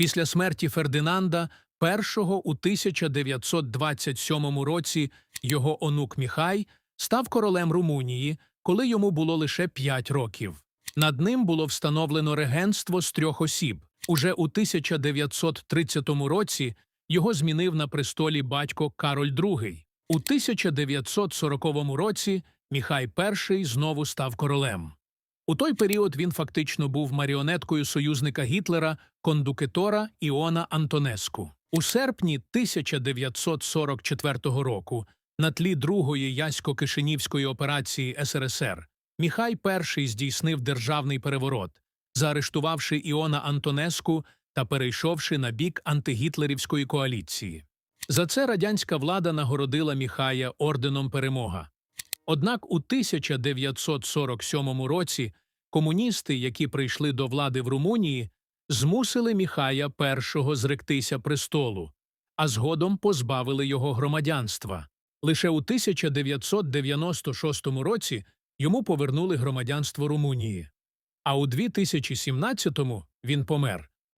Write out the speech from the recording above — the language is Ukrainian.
Після смерті Фердинанда І у 1927 році його онук Міхай став королем Румунії, коли йому було лише 5 років. Над ним було встановлено регенство з трьох осіб. Уже у 1930 році його змінив на престолі батько Кароль II. У 1940 році Міхай І знову став королем. У той період він фактично був маріонеткою союзника Гітлера, кондукетора Іона Антонеску. У серпні 1944 року, на тлі другої ясько-кишинівської операції СРСР, Міхай І здійснив державний переворот, заарештувавши Іона Антонеску та перейшовши на бік антигітлерівської коаліції. За це радянська влада нагородила Міхая орденом Перемога. Однак у 1947 році комуністи, які прийшли до влади в Румунії, змусили Міхая І зректися престолу, а згодом позбавили його громадянства. Лише у 1996 році йому повернули громадянство Румунії, а у 2017-му він помер.